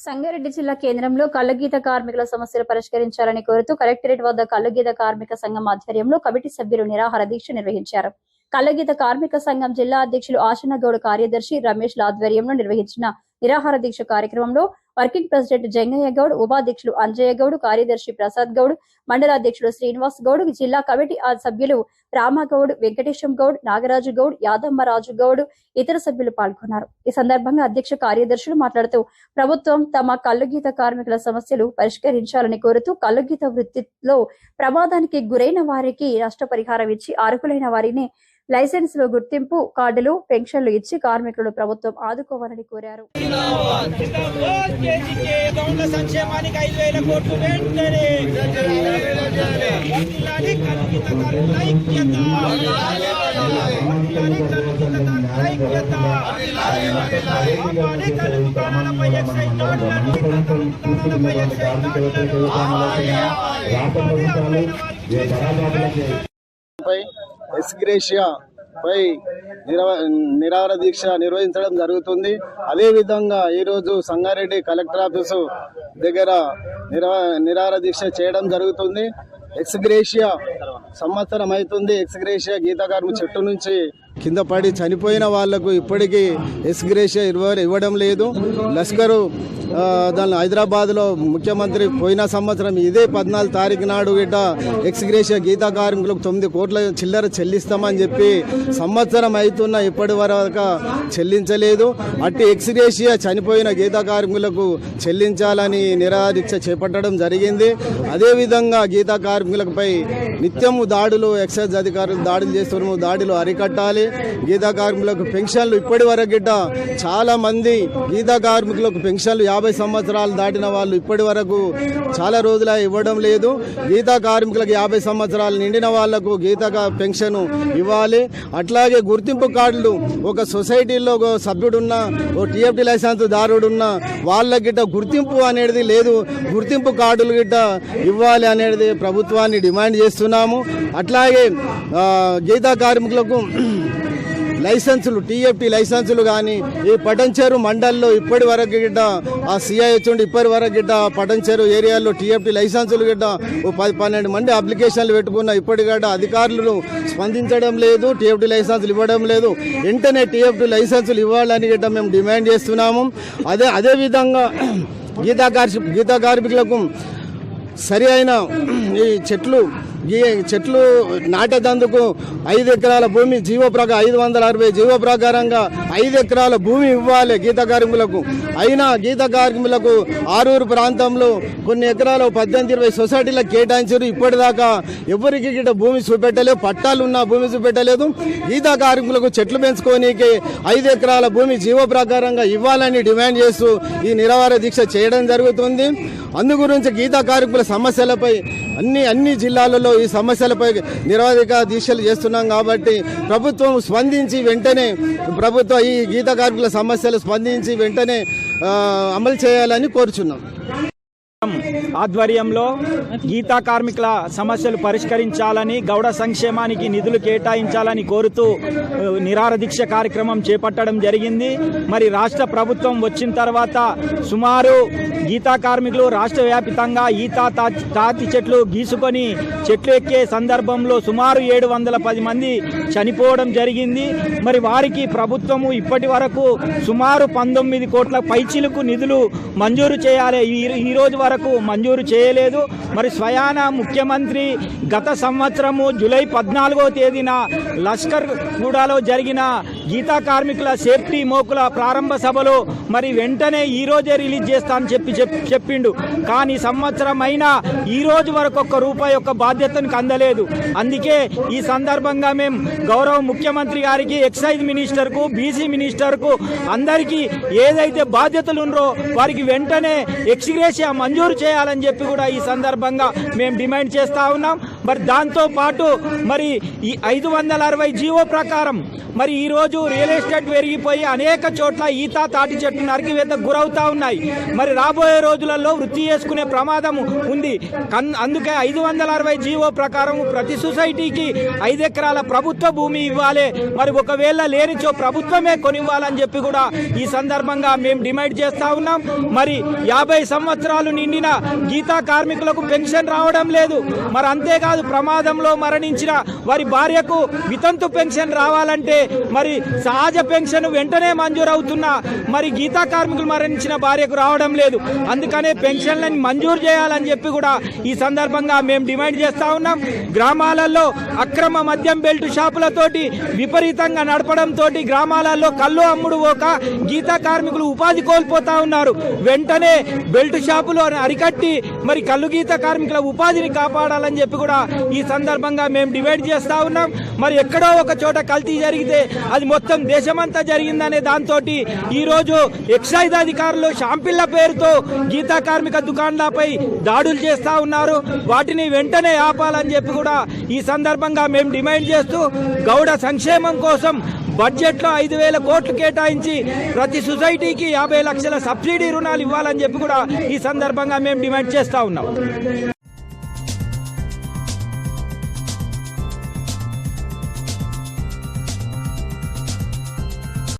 సంగారెడ్డి జిల్లా కేంద్రంలో కళ్ళగీత కార్మికుల సమస్యలు పరిష్కరించాలని కోరుతూ కలెక్టరేట్ వద్ద కళ్ళగీత కార్మిక సంఘం ఆధ్వర్యంలో కమిటీ సభ్యులు నిరాహార దీక్ష నిర్వహించారు. కళ్ళగీత కార్మిక సంఘం జిల్లా అధ్యక్షులు ఆశనగౌడ్ కార్యదర్శి రమేష్ ల ఆధ్వర్యంలో నిర్వహించిన నిరాహార దీక్ష కార్యక్రమంలో వర్కింగ్ ప్రెసిడెంట్ జంగయ్య గౌడ్ ఉపాధ్యక్షులు అంజయ్య గౌడ్ కార్యదర్శి ప్రసాద్ గౌడ్ మండలాధ్యక్షుడు శ్రీనివాస్ గౌడ్ జిల్లా కమిటీ ఆ సభ్యులు రామగౌడ్ వెంకటేశం గౌడ్ నాగరాజు గౌడ్ యాదమ్మరాజు గౌడ్ ఇతర సభ్యులు పాల్గొన్నారు. ఈ సందర్భంగా అధ్యక్ష కార్యదర్శులు మాట్లాడుతూ ప్రభుత్వం తమ కల్లుగీత కార్మికుల సమస్యలు పరిష్కరించాలని కోరుతూ కల్లుగీత వృత్తిలో ప్రమాదానికి గురైన వారికి నష్టపరిహారం ఇచ్చి అర్హులైన వారిని లైసెన్సులు గుర్తింపు కార్డులు పెన్షన్లు ఇచ్చి కార్మికులు ప్రభుత్వం ఆదుకోవాలని కోరారు. జిందాబాద్ ఎస్గ్రేషియా పై నిరవ నిరాహార దీక్ష నిర్వహించడం జరుగుతుంది. అదేవిధంగా ఈరోజు సంగారెడ్డి కలెక్టర్ ఆఫీసు దగ్గర నిరా నిరాహార దీక్ష చేయడం జరుగుతుంది. ఎక్స్గ్రేషియా సంవత్సరం అవుతుంది. ఎక్స్గ్రేషియా గీతాకారు చెట్టు నుంచి కింద పడి చనిపోయిన వాళ్ళకు ఇప్పటికీ ఎస్గ్రేషియా ఇవ్వ ఇవ్వడం లేదు. లష్కరు దాని హైదరాబాద్లో ముఖ్యమంత్రి పోయిన సంవత్సరం ఇదే పద్నాలుగు తారీఖు నాడు గిట్ట ఎక్స్గ్రేషియా గీతా కార్మికులకు తొమ్మిది కోట్ల చిల్లర చెల్లిస్తామని చెప్పి సంవత్సరం అవుతున్న ఇప్పటి వరకు చెల్లించలేదు. అట్టి ఎక్స్గ్రేషియా చనిపోయిన గీతా కార్మికులకు చెల్లించాలని నిరాదీక్ష చేపట్టడం జరిగింది. అదేవిధంగా గీతా కార్మికులపై నిత్యము దాడులు ఎక్సైజ్ అధికారులు దాడులు చేస్తున్నాము దాడులు అరికట్టాలి. గీతా కార్మికులకు పెన్షన్లు ఇప్పటి వరకు గిట్ట చాలా మంది గీతా కార్మికులకు పెన్షన్లు యాభై సంవత్సరాలు దాటిన వాళ్ళు ఇప్పటి వరకు చాలా రోజుల ఇవ్వడం లేదు. గీతా కార్మికులకు యాభై సంవత్సరాలు నిండిన వాళ్ళకు గీతా పెన్షన్ ఇవ్వాలి. అట్లాగే గుర్తింపు కార్డులు ఒక సొసైటీలో ఒక సభ్యుడున్న ఓ టీఎఫ్టీ లైసెన్స్ దారుడున్న వాళ్ళ గిట్ట గుర్తింపు అనేది లేదు. గుర్తింపు కార్డులు గిట్ట ఇవ్వాలి అనేది ప్రభుత్వాన్ని డిమాండ్ చేస్తున్నాము. అట్లాగే గీతా కార్మికులకు లైసెన్సులు టీఎఫ్టీ లైసెన్సులు కానీ ఈ పటంచేరు మండల్లో ఇప్పటి వరకు గిట్ట ఆ సిఐహెచ్ ఉండి ఇప్పటి వరకు గిట్ట పటంచేరు ఏరియాలో టీఎఫ్టీ లైసెన్సులు గిట్ట ఓ పది పన్నెండు మంది అప్లికేషన్లు పెట్టుకున్న ఇప్పటి గట్ట అధికారులు స్పందించడం లేదు టీఎఫ్టీ లైసెన్సులు ఇవ్వడం లేదు. వెంటనే టీఎఫ్టీ లైసెన్సులు ఇవ్వాలని గిట్ట మేము డిమాండ్ చేస్తున్నాము. అదే అదేవిధంగా గీతా కార్మి గీతా కార్మికులకు సరి అయిన ఈ చెట్లు ఈ చెట్లు నాటేటందుకు ఐదు ఎకరాల భూమి జీవో ప్రకారం ఐదు వందల అరవై జీవో ప్రకారంగా ఐదు ఎకరాల భూమి ఇవ్వాలి గీత కార్మికులకు. అయినా గీత కార్మికులకు ఆరూరు ప్రాంతంలో కొన్ని ఎకరాలు పద్దెనిమిది ఇరవై సొసైటీలకు కేటాయించారు. ఇప్పటిదాకా ఎవరికి గిట భూమి చూపెట్టలేదు పట్టాలు ఉన్న భూమి చూపెట్టలేదు. గీత కార్మికులకు చెట్లు పెంచుకోనీకి ఐదు ఎకరాల భూమి జీవో ప్రకారంగా ఇవ్వాలని డిమాండ్ చేస్తూ ఈ నిరాహార దీక్ష చేయడం జరుగుతుంది. అందు గురించి గీత కార్మికుల సమస్యలపై అన్ని అన్ని జిల్లాలలో ఈ సమస్యలపై నిరోధిక దీక్షలు చేస్తున్నాం కాబట్టి ప్రభుత్వం స్పందించి వెంటనే ప్రభుత్వం ఈ గీత కార్మికుల సమస్యలు స్పందించి వెంటనే అమలు చేయాలని కోరుచున్నాం. ఆధ్వర్యంలో గీతా కార్మికుల సమస్యలు పరిష్కరించాలని గౌడ సంక్షేమానికి నిధులు కేటాయించాలని కోరుతూ నిరారదీక్ష దీక్ష కార్యక్రమం చేపట్టడం జరిగింది. మరి రాష్ట్ర ప్రభుత్వం వచ్చిన తర్వాత సుమారు గీతా కార్మికులు రాష్ట్ర వ్యాపితంగా ఈతా తా- చెట్లు గీసుకొని చెట్లు ఎక్కే సందర్భంలో సుమారు ఏడు వందల పది మంది చనిపోవడం జరిగింది. మరి వారికి ప్రభుత్వము ఇప్పటి వరకు సుమారు పంతొమ్మిది కోట్ల పైచిలకు నిధులు మంజూరు చేయాలి. ఈ ఈ రోజు వరకు మంజూరు చేయలేదు. మరి స్వయాన ముఖ్యమంత్రి గత సంవత్సరము జూలై పద్నాలుగో తేదీన లష్కర్ గూడాలో జరిగిన గీతా కార్మికుల సేఫ్టీ మోకుల ప్రారంభ సభలో మరి వెంటనే ఈ రోజే రిలీజ్ చేస్తా అని చెప్పి చెప్- చెప్పిండు. కానీ సంవత్సరం అయినా ఈ రోజు వరకు ఒక్క రూపాయి యొక్క బాధ్యతను అందలేదు అందుకే ఈ సందర్భంగా మేము గౌరవ ముఖ్యమంత్రి గారికి ఎక్సైజ్ మినిస్టర్కు బీసీ మినిస్టర్కు అందరికీ ఏదైతే బాధ్యతలు ఉన్నారో వారికి వెంటనే ఎక్స్గ్రేషియా మంజూరు చేయాలని చెప్పి కూడా ఈ సందర్భంగా మేము డిమాండ్ చేస్తా ఉన్నాం. మరి దాంతో పాటు మరి ఈ ఐదు వందల అరవై జీవో ప్రకారం మరి ఈ రోజు రియల్ ఎస్టేట్ పెరిగిపోయి అనేక చోట్ల ఈత తాటి చెట్లు నరికివేతకు గురవుతా ఉన్నాయి. మరి రాబోయే రోజులలో వృత్తి చేసుకునే ప్రమాదం ఉంది. అందుకే ఐదు వందల అరవై జీవో ప్రకారం ప్రతి సొసైటీకి ఐదు ఎకరాల ప్రభుత్వ భూమి ఇవ్వాలి. మరి ఒకవేళ లేనిచో ప్రభుత్వమే కొనివ్వాలని చెప్పి కూడా ఈ సందర్భంగా మేము డిమాండ్ చేస్తా ఉన్నాం. మరి యాభై సంవత్సరాలు నిండిన గీతా కార్మికులకు పెన్షన్ రావడం లేదు. మరి అంతేగా కాదు ప్రమాదంలో మరణించిన వారి భార్యకు వితంతు పెన్షన్ రావాలంటే మరి సహజ పెన్షన్ వెంటనే మంజూరు అవుతున్నా మరి గీతా కార్మికులు మరణించిన భార్యకు రావడం లేదు. అందుకనే పెన్షన్లను మంజూరు చేయాలని చెప్పి కూడా ఈ సందర్భంగా మేము డిమాండ్ చేస్తా ఉన్నాం. గ్రామాలలో అక్రమ మద్యం బెల్ట్ షాపులతోటి విపరీతంగా నడపడంతో గ్రామాలలో కళ్ళు అమ్ముడు పోక గీతా కార్మికులు ఉపాధి కోల్పోతా ఉన్నారు. వెంటనే బెల్ట్ షాపులు అరికట్టి మరి కళ్ళు గీత కార్మికుల ఉపాధిని కాపాడాలని చెప్పి కూడా ఈ సందర్భంగా మేము డివైడ్ చేస్తా ఉన్నాం. మరి ఎక్కడో ఒక చోట కల్తీ జరిగితే అది మొత్తం దేశమంతా జరిగిందనే దాంతో ఈ రోజు ఎక్సైజ్ అధికారులు షాంపిళ్ళ పేరుతో గీతా కార్మిక దుకాణాలపై దాడులు చేస్తా ఉన్నారు. వాటిని వెంటనే ఆపాలని చెప్పి కూడా ఈ సందర్భంగా మేము డిమాండ్ చేస్తూ గౌడ సంక్షేమం కోసం బడ్జెట్లో ఐదు వేల కోట్లు కేటాయించి ప్రతి సొసైటీకి యాభై లక్షల సబ్సిడీ రుణాలు ఇవ్వాలని చెప్పి కూడా ఈ సందర్భంగా మేము డిమాండ్ చేస్తా ఉన్నాం.